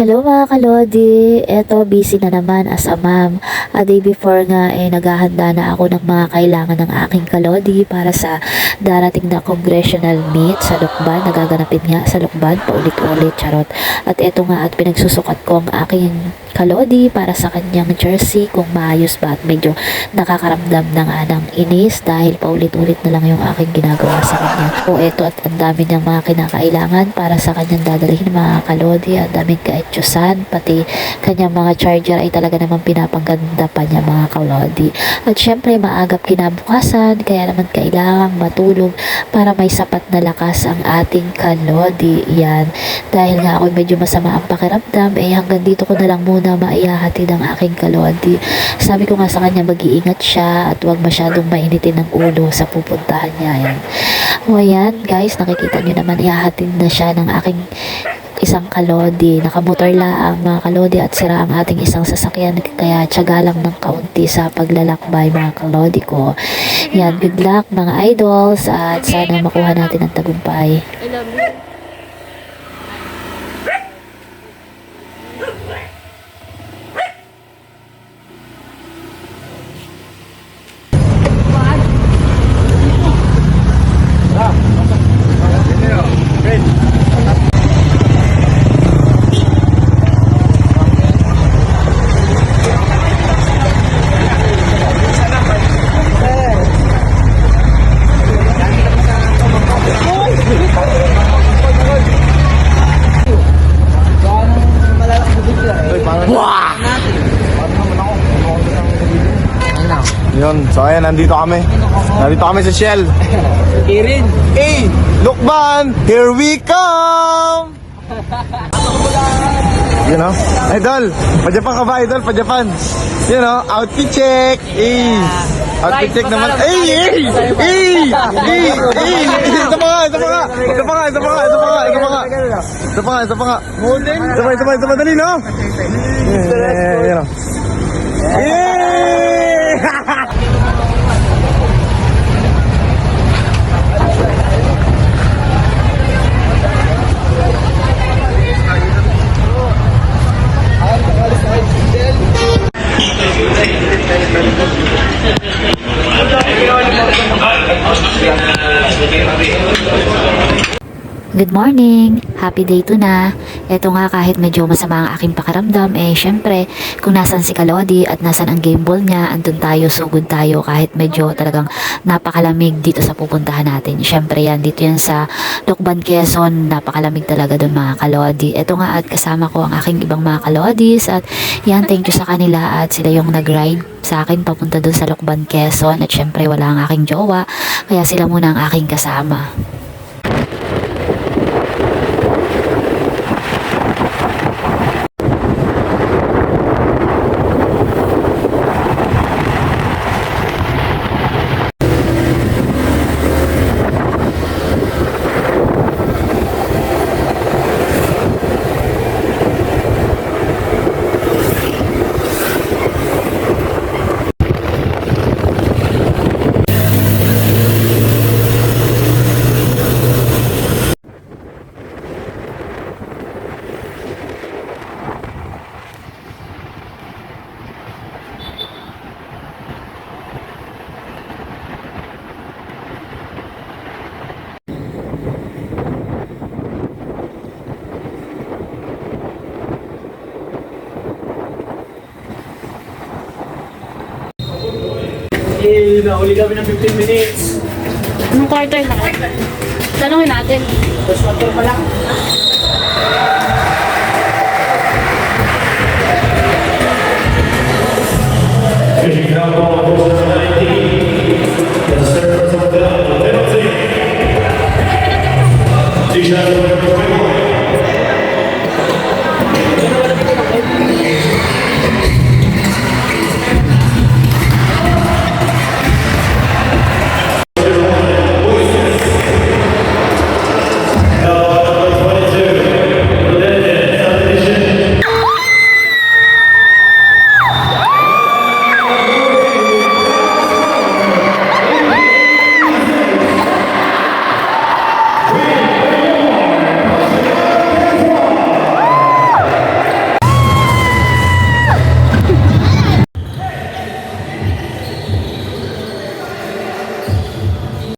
Hello mga kalodi, eto busy na naman as a mom. A day before nga eh naghahanda na ako ng mga kailangan ng aking kalodi para sa darating na congressional meet sa Lukban. Nagaganapin nga sa Lukban, paulit-ulit, charot. At eto nga at pinagsusukat ko ang aking kalodi para sa kanyang jersey kung maayos ba at medyo nakakaramdam na nga ng inis dahil paulit-ulit na lang yung aking ginagawa sa kanya. O eto at ang dami niyang mga kinakailangan para sa kanyang dadalhin mga kalodi. Ang daming kaetsusan, pati kanyang mga charger ay talaga naman pinapangganda pa niya mga kalodi. At syempre maagap kinabukasan kaya naman kailangang matulog para may sapat na lakas ang ating kalodi. Yan. Dahil nga ako medyo masama ang pakiramdam, eh hanggang dito ko na lang muna maihahatid ang aking kalodi. Sabi ko nga sa kanya mag-iingat siya at huwag masyadong mainitin ng ulo sa pupuntahan niya. Yan. O ayan, guys, nakikita niyo naman ihahatid na siya ng aking isang kalodi. Nakamotor la ang mga kalodi at sira ang ating isang sasakyan kaya tiyaga lang ng kaunti sa paglalakbay mga kalodi ko. Yan, good luck mga idols at sana makuha natin ang tagumpay. I love you. Yun, so ayan, nandito kami. Nandito kami sa Shell. Kirin. Hey, Lukban, here we come! You know, idol, pa-Japan ka ba, idol? Pa-Japan. You know, outfit check. Eh, outfit check naman. Eh, eh, eh, eh, eh, ito pa nga, ito pa nga, ito pa nga, ito pa nga, ito pa nga, ito pa nga, ito pa nga, ito pa nga. Ito pa, ito pa, ito pa, dali, no? Yeah, you know. Yeah! Good morning! Happy day to na! Eto nga kahit medyo masama ang aking pakiramdam, eh syempre kung nasan si Kalodi at nasan ang game ball niya, andun tayo, sugod tayo kahit medyo talagang napakalamig dito sa pupuntahan natin. Syempre yan, dito yan sa Lukban, Quezon, napakalamig talaga doon mga Kalodi. Eto nga at kasama ko ang aking ibang mga Kalodis at yan, thank you sa kanila at sila yung nag-ride sa akin papunta doon sa Lukban, Quezon at syempre wala ang aking jowa, kaya sila muna ang aking kasama. Eh, nahuli kami ng 15 minutes. Anong quarter na? Tanungin natin. First quarter pa lang. Kasi ginagawa ko sa